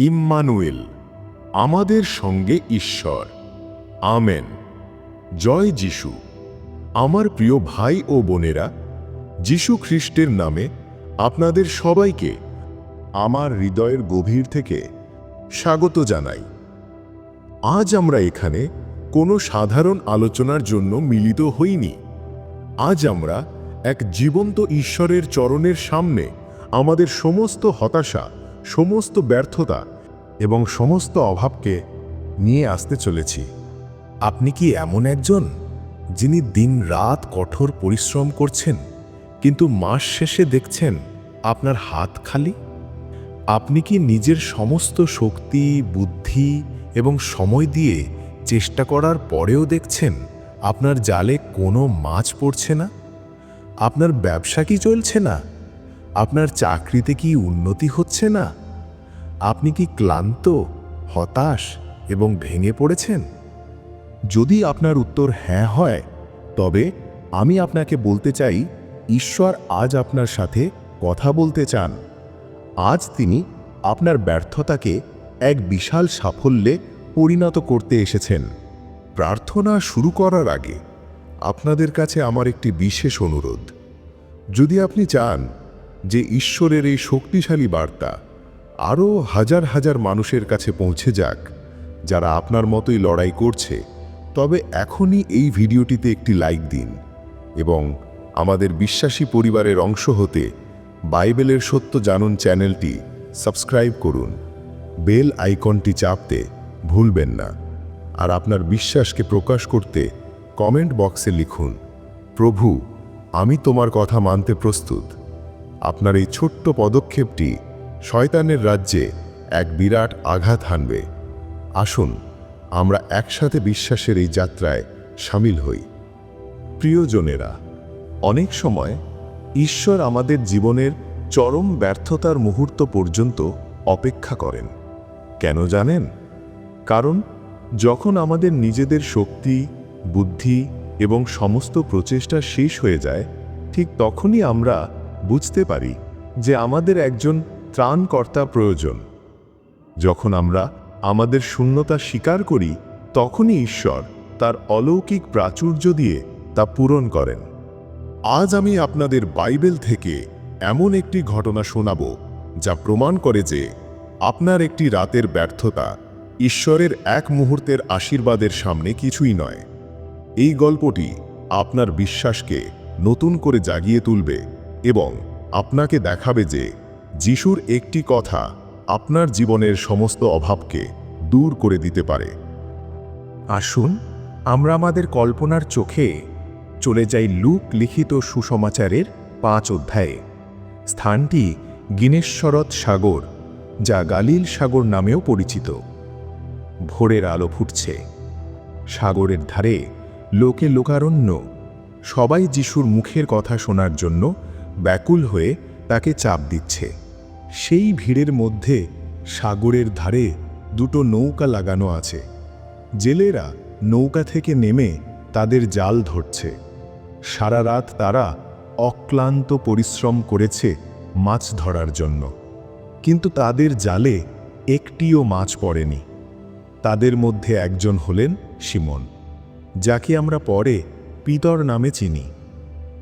Emmanuel, আমাদের সঙ্গে ঈশ্বর। আমেন। জয় যিশু। আমার প্রিয় ভাই ও বোনেরা, যিশু খ্রিস্টের নামে আপনাদের সবাইকে আমার হৃদয়ের গভীর থেকে স্বাগত জানাই। আজ আমরা এখানে কোনো সাধারণ আলোচনার জন্য মিলিত হইনি। আজ আমরা এক জীবন্ত ঈশ্বরের চরণের সামনে আমাদের সমস্ত হতাশা সমস্ত ব্যর্থতা এবং সমস্ত অভাবকে নিয়ে আসতে চলেছি। আপনি কি এমন একজন যিনি দিন রাত কঠোর পরিশ্রম করছেন, কিন্তু মাস শেষে দেখছেন আপনার হাত খালি? আপনি কি নিজের সমস্ত শক্তি, বুদ্ধি এবং সময় দিয়ে চেষ্টা করার পরেও দেখছেন আপনার জালে কোনো মাছ পড়ছে না? আপনার ব্যবসা কি চলছে না? আপনার চাকরিতে কি উন্নতি হচ্ছে না? আপনি কি ক্লান্ত, হতাশ এবং ভেঙে পড়েছেন? যদি আপনার উত্তর হ্যাঁ হয়, তবে আমি আপনাকে বলতে চাই, ঈশ্বর আজ আপনার সাথে কথা বলতে চান। আজ তিনি আপনার ব্যর্থতাকে এক বিশাল সাফল্যে পরিণত করতে এসেছেন। প্রার্থনা শুরু করার আগে আপনাদের কাছে আমার একটি বিশেষ অনুরোধ। যদি আপনি চান যে ঈশ্বরের এই শক্তিশালী বার্তা আরও হাজার হাজার মানুষের কাছে পৌঁছে যাক, যারা আপনার মতোই লড়াই করছে, তবে এখনই এই ভিডিওটিতে একটি লাইক দিন এবং আমাদের বিশ্বাসী পরিবারের অংশ হতে বাইবেলের সত্য জানুন চ্যানেলটি সাবস্ক্রাইব করুন। বেল আইকনটি চাপতে ভুলবেন না। আর আপনার বিশ্বাসকে প্রকাশ করতে কমেন্ট বক্সে লিখুন, প্রভু, আমি তোমার কথা মানতে প্রস্তুত। আপনার এই ছোট্ট পদক্ষেপটি শয়তানের রাজ্যে এক বিরাট আঘাত হানবে। আসুন, আমরা একসাথে বিশ্বাসের এই যাত্রায় সামিল হই। প্রিয়জনেরা, অনেক সময় ঈশ্বর আমাদের জীবনের চরম ব্যর্থতার মুহূর্ত পর্যন্ত অপেক্ষা করেন। কেন জানেন? কারণ যখন আমাদের নিজেদের শক্তি, বুদ্ধি এবং সমস্ত প্রচেষ্টা শেষ হয়ে যায়, ঠিক তখনই আমরা বুঝতে পারি যে আমাদের একজন ত্রাণকর্তা প্রয়োজন। যখন আমরা আমাদের শূন্যতা স্বীকার করি, তখনই ঈশ্বর তার অলৌকিক প্রাচুর্য দিয়ে তা পূরণ করেন। আজ আমি আপনাদের বাইবেল থেকে এমন একটি ঘটনা শোনাব, যা প্রমাণ করে যে আপনার একটি রাতের ব্যর্থতা ঈশ্বরের এক মুহূর্তের আশীর্বাদের সামনে কিছুই নয়। এই গল্পটি আপনার বিশ্বাসকে নতুন করে জাগিয়ে তুলবে। এবং আপনাকে দেখাবে যে যিশুর একটি কথা আপনার জীবনের সমস্ত অভাবকে দূর করে দিতে পারে। আসুন, আমরা আমাদের কল্পনার চোখে চলে যাই লুক লিখিত সুসমাচারের পাঁচ অধ্যায়ে। স্থানটি গিনেশ্বরত সাগর, যা গালিল সাগর নামেও পরিচিত। ভোরের আলো ফুটছে। সাগরের ধারে লোকে লোকারণ্য। সবাই যিশুর মুখের কথা শোনার জন্য ব্যাকুল হয়ে তাকে চাপ দিচ্ছে। সেই ভিড়ের মধ্যে সাগরের ধারে দুটো নৌকা লাগানো আছে। জেলেরা নৌকা থেকে নেমে তাদের জাল ধরছে। সারা রাত তারা অক্লান্ত পরিশ্রম করেছে মাছ ধরার জন্য। কিন্তু তাদের জালে একটিও মাছ পড়েনি। তাদের মধ্যে একজন হলেন সিমন যাকে আমরা পরে পিতর নামে চিনি।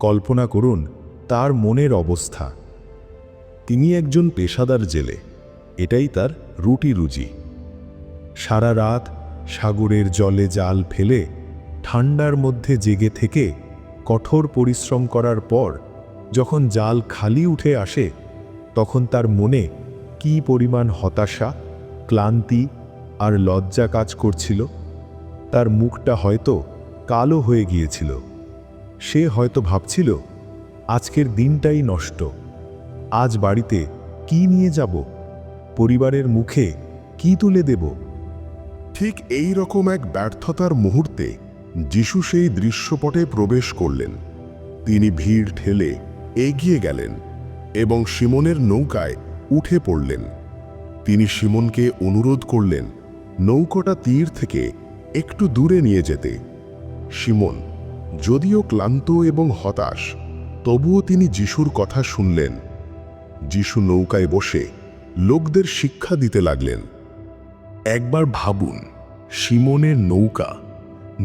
কল্পনা করুন তার মনের অবস্থা। তিনি একজন পেশাদার জেলে, এটাই তার রুটি রুজি। সারা রাত সাগরের জলে জাল ফেলে, ঠান্ডার মধ্যে জেগে থেকে কঠোর পরিশ্রম করার পর যখন জাল খালি উঠে আসে, তখন তার মনে কি পরিমাণ হতাশা, ক্লান্তি আর লজ্জা কাজ করছিল। তার মুখটা হয়তো কালো হয়ে গিয়েছিল। সে হয়তো ভাবছিল আজকের দিনটাই নষ্ট। আজ বাড়িতে কি নিয়ে যাব? পরিবারের মুখে কি তুলে দেব? ঠিক এই রকম এক ব্যর্থতার মুহূর্তে যিশু সেই দৃশ্যপটে প্রবেশ করলেন। তিনি ভিড় ঠেলে এগিয়ে গেলেন এবং সিমনের নৌকায় উঠে পড়লেন। তিনি সিমনকে অনুরোধ করলেন, নৌকোটা তীর থেকে একটু দূরে নিয়ে যেতে। সিমন যদিও ক্লান্ত এবং হতাশ তবুও তিনি যিশুর কথা শুনলেন। যিশু নৌকায় বসে লোকদের শিক্ষা দিতে লাগলেন। একবার ভাবুন, সিমনের নৌকা,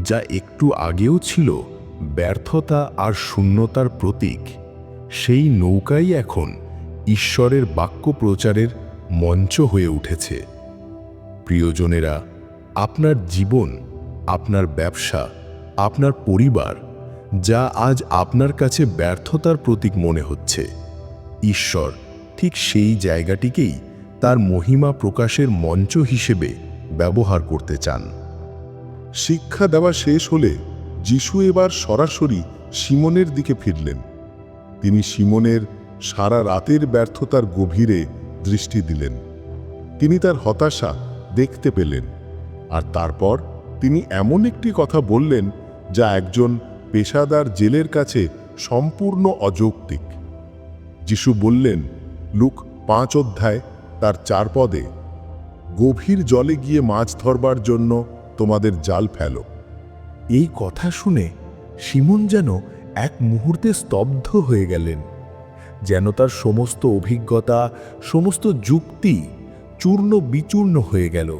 যা একটু আগেও ছিল ব্যর্থতা আর শূন্যতার প্রতীক, সেই নৌকাই এখন ঈশ্বরের বাক্য প্রচারের মঞ্চ হয়ে উঠেছে। প্রিয়জনেরা, আপনার জীবন, আপনার ব্যবসা, আপনার পরিবার যা আজ আপনার কাছে ব্যর্থতার প্রতীক মনে হচ্ছে। ঈশ্বর ঠিক সেই জায়গাটিকেই তার মহিমা প্রকাশের মঞ্চ হিসেবে ব্যবহার করতে চান। শিক্ষা দেওয়া শেষ হলে যিশু এবার সরাসরি সিমনের দিকে ফিরলেন। তিনি সিমনের সারা রাতের ব্যর্থতার গভীরে দৃষ্টি দিলেন। তিনি তার হতাশা দেখতে পেলেন। আর তারপর তিনি এমন একটি কথা বললেন যা একজন পেশাদার জেলের কাছে সম্পূর্ণ অযৌক্তিক। যিশু বললেন, লুক, পাঁচ অধ্যায়, তার চার পদে। গভীর জলে গিয়ে মাছ ধরবার জন্য তোমাদের জাল ফেলো এই কথা শুনে সিমন যেন এক মুহূর্তে স্তব্ধ হয়ে গেলেন। যেন তার সমস্ত অভিজ্ঞতা, সমস্ত যুক্তি চূর্ণ বিচূর্ণ হয়ে গেল।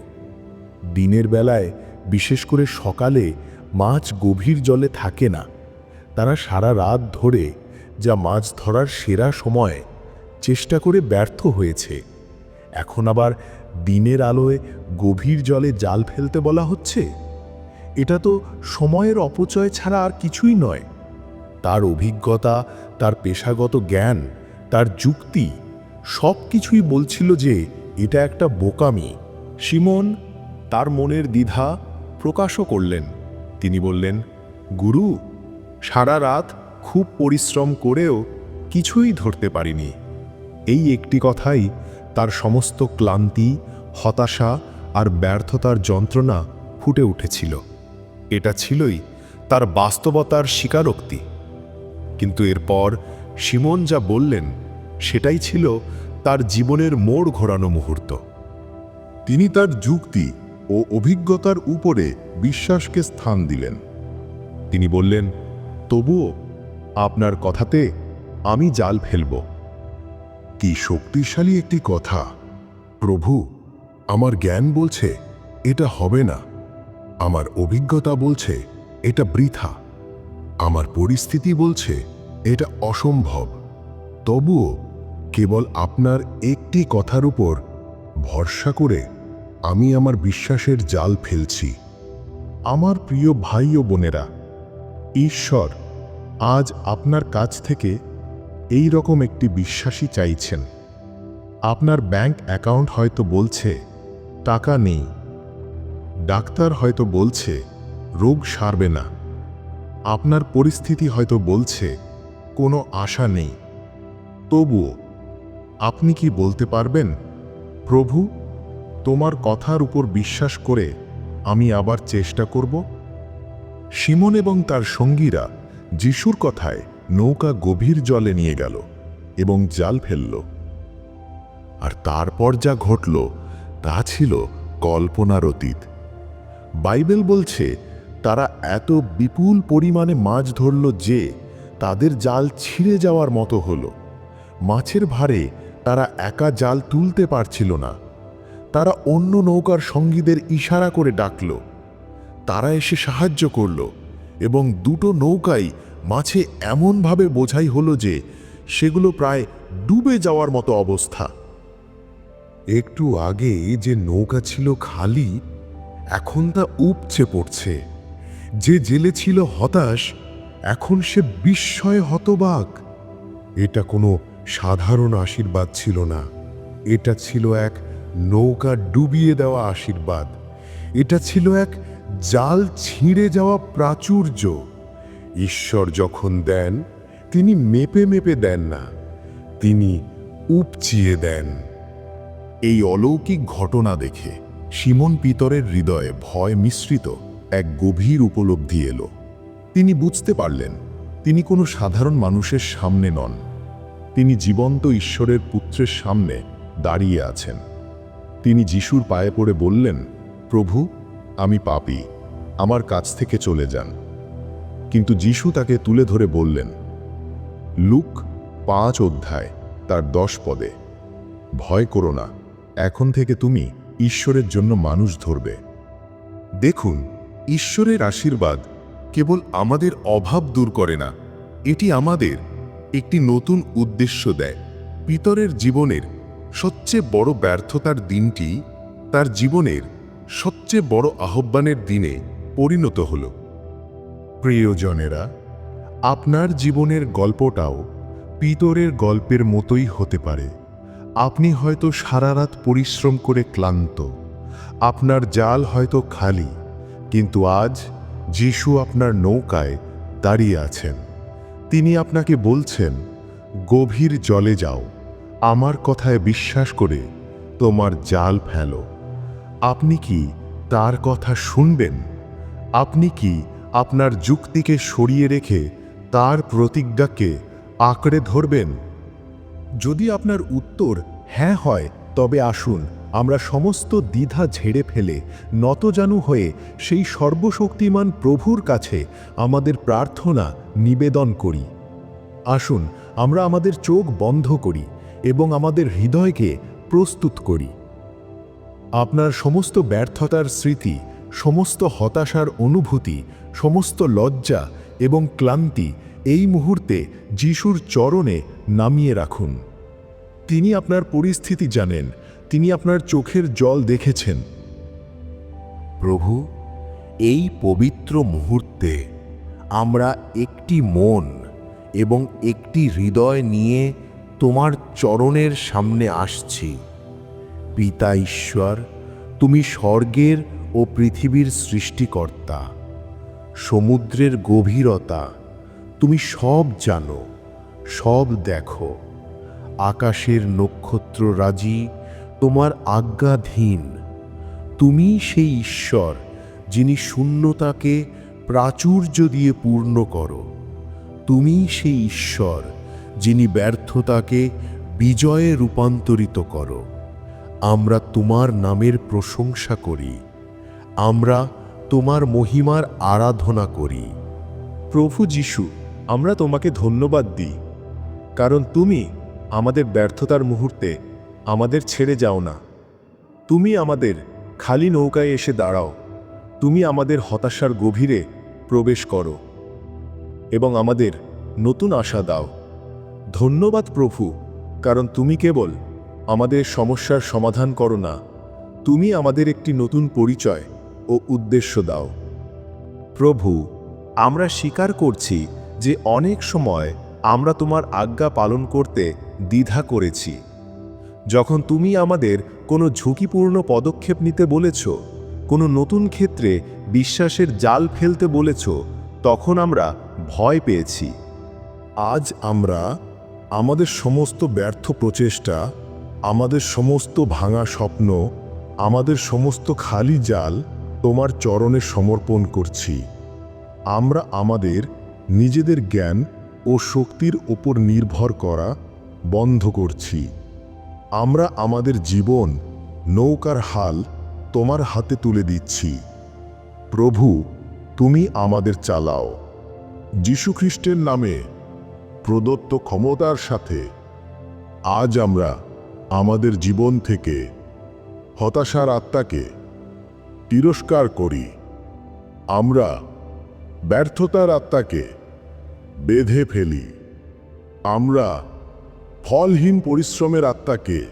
দিনের বেলায়, বিশেষ করে সকালে মাছ গভীর জলে থাকে না। তারা সারা রাত ধরে যা মাছ ধরার সেরা সময় চেষ্টা করে ব্যর্থ হয়েছে। এখন আবার দিনের আলোয় গভীর জলে জাল ফেলতে বলা হচ্ছে? এটা তো সময়ের অপচয় ছাড়া আর কিছুই নয়। তার অভিজ্ঞতা, তার পেশাগত জ্ঞান, তার যুক্তি সব কিছুই বলছিল যে এটা একটা বোকামি। সিমন তার মনের দ্বিধা প্রকাশও করলেন। তিনি বললেন, গুরু, সারা রাত খুব পরিশ্রম করেও কিছুই ধরতে পারিনি। এই একটি কথাই তার সমস্ত ক্লান্তি, হতাশা আর ব্যর্থতার যন্ত্রণা ফুটে উঠেছিল। এটা ছিলই তার বাস্তবতার স্বীকারোক্তি। কিন্তু এরপর সিমন যা বললেন, সেটাই ছিল তার জীবনের মোড় ঘোরানো মুহূর্ত। তিনি তার যুক্তি ও অভিজ্ঞতার উপরে বিশ্বাসকে স্থান দিলেন। তিনি বললেন, তবুও আপনার কথাতে আমি জাল ফেলব। কি শক্তিশালী একটি কথা। প্রভু, আমার জ্ঞান বলছে, এটা হবে না। আমার অভিজ্ঞতা বলছে, এটা বৃথা। আমার পরিস্থিতি বলছে, এটা অসম্ভব। তবুও কেবল আপনার একটি কথার উপর ভরসা করে আমি আমার বিশ্বাসের জাল ফেলছি। আমার প্রিয় ভাই ও বোনেরা, ঈশ্বর আজ আপনার কাছ থেকে এই রকম একটি বিশ্বাসী চাইছেন। আপনার ব্যাংক অ্যাকাউন্ট হয়তো বলছে, টাকা নেই। ডাক্তার হয়তো বলছে, রোগ সারবে না। আপনার পরিস্থিতি হয়তো বলছে, কোনো আশা নেই। তবুও, আপনি কি বলতে পারবেন, প্রভু তোমার কথার উপর বিশ্বাস করে আমি আবার চেষ্টা করব? সিমন এবং তার সঙ্গীরা যিশুর কথায় নৌকা গভীর জলে নিয়ে গেল এবং জাল ফেলল। আর তারপর যা ঘটল তা ছিল কল্পনার অতীত। বাইবেল বলছে, তারা এত বিপুল পরিমাণে মাছ ধরল যে তাদের জাল ছিঁড়ে যাওয়ার মতো হলো। মাছের ভারে তারা একা জাল তুলতে পারছিল না। তারা অন্য নৌকার সঙ্গীদের ইশারা করে ডাকল। তারা এসে সাহায্য করল এবং দুটো নৌকাই মাছে এমনভাবে বোঝাই হলো যে সেগুলো প্রায় ডুবে যাওয়ার মতো অবস্থা। একটু আগে যে নৌকা ছিল খালি, এখন তা উপচে পড়ছে। যে জেলে ছিল হতাশ, এখন সে বিস্ময়ে হতবাক। এটা কোনো সাধারণ আশীর্বাদ ছিল না। এটা ছিল এক নৌকা ডুবিয়ে দেওয়া আশীর্বাদ। এটা ছিল এক জাল ছিঁড়ে যাওয়া প্রাচুর্য। ঈশ্বর যখন দেন, তিনি মেপে মেপে দেন না, তিনি উপচিয়ে দেন। এই অলৌকিক ঘটনা দেখে সিমন পিতরের হৃদয়ে ভয় মিশ্রিত এক গভীর উপলব্ধি এলো। তিনি বুঝতে পারলেন, তিনি কোনো সাধারণ মানুষের সামনে নন। তিনি জীবন্ত ঈশ্বরের পুত্রের সামনে দাঁড়িয়ে আছেন। তিনি যিশুর পায়ে পড়ে বললেন, প্রভু, আমি পাপি, আমার কাছ থেকে চলে যান। কিন্তু যিশু তাকে তুলে ধরে বললেন, লুক, পাঁচ অধ্যায়, তার দশ পদে। ভয় করো না, এখন থেকে তুমি ঈশ্বরের জন্য মানুষ ধরবে। দেখুন, ঈশ্বরের আশীর্বাদ কেবল আমাদের অভাব দূর করে না, এটি আমাদের একটি নতুন উদ্দেশ্য দেয়, পিতরের জীবনের সবচেয়ে বড় ব্যর্থতার দিনটি তার জীবনের সবচেয়ে বড় আহ্বানের দিনে পরিণত হল। প্রিয়জনেরা, আপনার জীবনের গল্পটাও পিতরের গল্পের মতোই হতে পারে। আপনি হয়তো সারা রাত পরিশ্রম করে ক্লান্ত, আপনার জাল হয়তো খালি, কিন্তু আজ যিশু আপনার নৌকায় দাঁড়িয়ে আছেন। তিনি আপনাকে বলছেন, গভীর জলে যাও। আমার কথায় বিশ্বাস করে তোমার জাল ফেলো। আপনি কি তার কথা শুনবেন? আপনি কি আপনার যুক্তিকে সরিয়ে রেখে তার প্রতিজ্ঞাকে আঁকড়ে ধরবেন? যদি আপনার উত্তর হ্যাঁ হয়, তবে আসুন, আমরা সমস্ত দ্বিধা ঝেড়ে ফেলে নতজানু হয়ে সেই সর্বশক্তিমান প্রভুর কাছে আমাদের প্রার্থনা নিবেদন করি। আসুন, আমরা আমাদের চোখ বন্ধ করি। এবং আমাদের হৃদয়কে প্রস্তুত করি। আপনার সমস্ত ব্যর্থতার স্মৃতি, সমস্ত হতাশার অনুভূতি, সমস্ত লজ্জা এবং ক্লান্তি এই মুহূর্তে যিশুর চরণে নামিয়ে রাখুন। তিনি আপনার পরিস্থিতি জানেন, তিনি আপনার চোখের জল দেখেছেন। প্রভু, এই পবিত্র মুহূর্তে আমরা একটি মন এবং একটি হৃদয় নিয়ে তোমার চরণের সামনে আসছি। পিতা ঈশ্বর, তুমি স্বর্গের ও পৃথিবীর সৃষ্টিকর্তা। সমুদ্রের গভীরতা, তুমি সব জানো, সব দেখো। আকাশের নক্ষত্ররাজি তোমার আজ্ঞাধীন। তুমি সেই ঈশ্বর, যিনি শূন্যতাকে প্রাচুর্য দিয়ে পূর্ণ করো। তুমি সেই ঈশ্বর যিনি ব্যর্থতাকে বিজয়ে রূপান্তরিত করো। আমরা তোমার নামের প্রশংসা করি। আমরা তোমার মহিমার আরাধনা করি। প্রভু যিশু, আমরা তোমাকে ধন্যবাদ দিই। কারণ তুমি আমাদের ব্যর্থতার মুহূর্তে আমাদের ছেড়ে যাও না। তুমি আমাদের খালি নৌকায় এসে দাঁড়াও। তুমি আমাদের হতাশার গভীরে প্রবেশ করো এবং আমাদের নতুন আশা দাও। ধন্যবাদ প্রভু, কারণ তুমি কেবল আমাদের সমস্যার সমাধান করো না, তুমি আমাদের একটি নতুন পরিচয় ও উদ্দেশ্য দাও। প্রভু, আমরা স্বীকার করছি যে অনেক সময় আমরা তোমার আজ্ঞা পালন করতে দ্বিধা করেছি। যখন তুমি আমাদের কোনো ঝুঁকিপূর্ণ পদক্ষেপ নিতে বলেছ, কোনো নতুন ক্ষেত্রে বিশ্বাসের জাল ফেলতে বলেছ, তখন আমরা ভয় পেয়েছি। আজ আমরা আমাদের সমস্ত ব্যর্থ প্রচেষ্টা, আমাদের সমস্ত ভাঙা স্বপ্ন, আমাদের সমস্ত খালি জাল তোমার চরণে সমর্পণ করছি। আমরা আমাদের নিজেদের জ্ঞান ও শক্তির ওপর নির্ভর করা বন্ধ করছি। আমরা আমাদের জীবন, নৌকার হাল তোমার হাতে তুলে দিচ্ছি। প্রভু, তুমি আমাদের চালাও। যীশুখ্রিস্টের নামে প্রদত্ত ক্ষমতার সাথে আজ আমরা আমাদের জীবন থেকে হতাশার আত্মাকে তিরস্কার করি। আমরা ব্যর্থতার আত্মাকে বেঁধে ফেলি। আমরা ফলহীন পরিশ্রমের আত্মাকে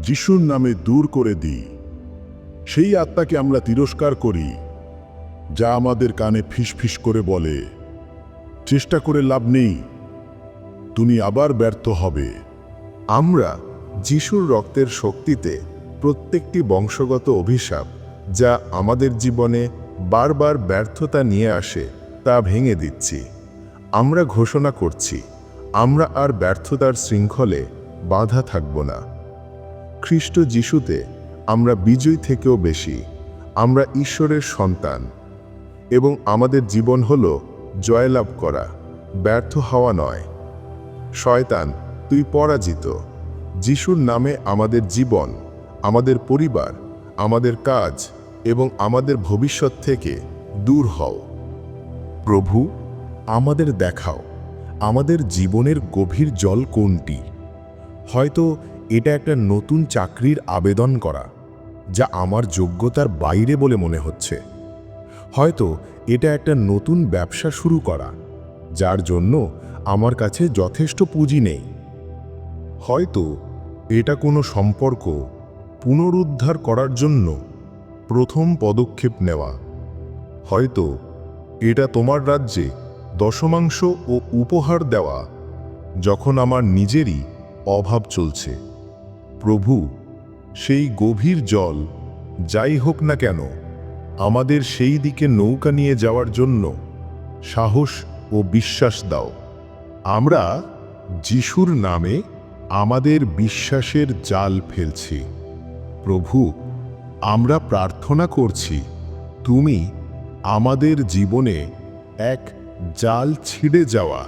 যিশুর নামে দূর করে দিই। সেই আত্মাকে আমরা তিরস্কার করি, যা আমাদের কানে ফিসফিস করে বলে, চেষ্টা করে লাভ নেই। তুমি আবার ব্যর্থ হবে। আমরা যিশুর রক্তের শক্তিতে প্রত্যেকটি বংশগত অভিশাপ যা আমাদের জীবনে বারবার ব্যর্থতা নিয়ে আসে তা ভেঙে দিচ্ছি। আমরা ঘোষণা করছি, আমরা আর ব্যর্থতার শৃঙ্খলে বাধা থাকব না। খ্রিস্ট যিশুতে আমরা বিজয় থেকেও বেশি, আমরা ঈশ্বরের সন্তান এবং আমাদের জীবন হল জয়লাভ করা, ব্যর্থ হওয়া নয়। শয়তান, তুই পরাজিত। যিশুর নামে আমাদের জীবন, আমাদের পরিবার, আমাদের কাজ এবং আমাদের ভবিষ্যৎ থেকে দূর হও। প্রভু, আমাদের দেখাও, আমাদের জীবনের গভীর জল কোনটি? হয়তো এটা একটা নতুন চাকরির আবেদন করা, যা আমার যোগ্যতার বাইরে বলে মনে হচ্ছে। হয়তো এটা একটা নতুন ব্যবসা শুরু করা, যার জন্য আমার কাছে যথেষ্ট পুঁজি নেই। হয়তো এটা কোনো সম্পর্ক পুনরুদ্ধার করার জন্য প্রথম পদক্ষেপ নেওয়া। হয়তো এটা তোমার রাজ্যে দশমাংশ ও উপহার দেওয়া, যখন আমার নিজেরই অভাব চলছে। প্রভু, সেই গভীর জল, যাই হোক না কেন, আমাদের সেই দিকে নৌকা নিয়ে যাওয়ার জন্য সাহস ও বিশ্বাস দাও। আমরা যিশুর নামে আমাদের বিশ্বাসের জাল ফেলছি। প্রভু, আমরা প্রার্থনা করছি, তুমি আমাদের জীবনে এক জাল ছিঁড়ে যাওয়া,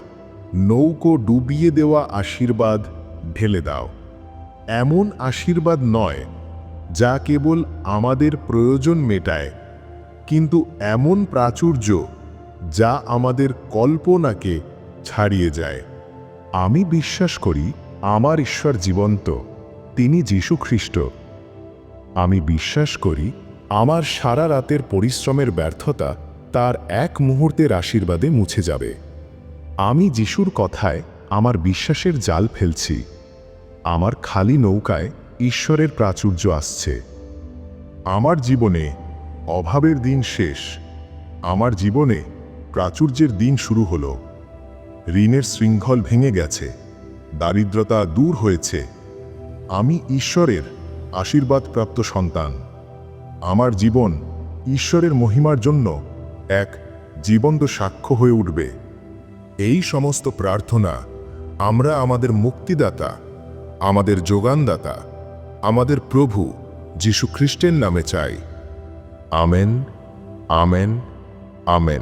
নৌকো ডুবিয়ে দেওয়া আশীর্বাদ ঢেলে দাও। এমন আশীর্বাদ নয়, যা কেবল আমাদের প্রয়োজন মেটায়, কিন্তু এমন প্রাচুর্য যা আমাদের কল্পনাকে ছাড়িয়ে যায়। আমি বিশ্বাস করি, আমার ঈশ্বর জীবন্ত, তিনি যীশু খ্রিস্ট। আমি বিশ্বাস করি, আমার সারা রাতের পরিশ্রমের ব্যর্থতা তার এক মুহূর্তের আশীর্বাদে মুছে যাবে। আমি যিশুর কথায় আমার বিশ্বাসের জাল ফেলছি। আমার খালি নৌকায় ঈশ্বরের প্রাচুর্য আসছে। আমার জীবনে অভাবের দিন শেষ। আমার জীবনে প্রাচুর্যের দিন শুরু হলো। ঋণের শৃঙ্খল ভেঙে গেছে, দারিদ্রতা দূর হয়েছে। আমি ঈশ্বরের আশীর্বাদপ্রাপ্ত সন্তান। আমার জীবন ঈশ্বরের মহিমার জন্য এক জীবন্ত সাক্ষ্য হয়ে উঠবে। এই সমস্ত প্রার্থনা আমরা আমাদের মুক্তিদাতা, আমাদের যোগানদাতা, আমাদের প্রভু যীশু খ্রিস্টের নামে চাই। Amen amen amen.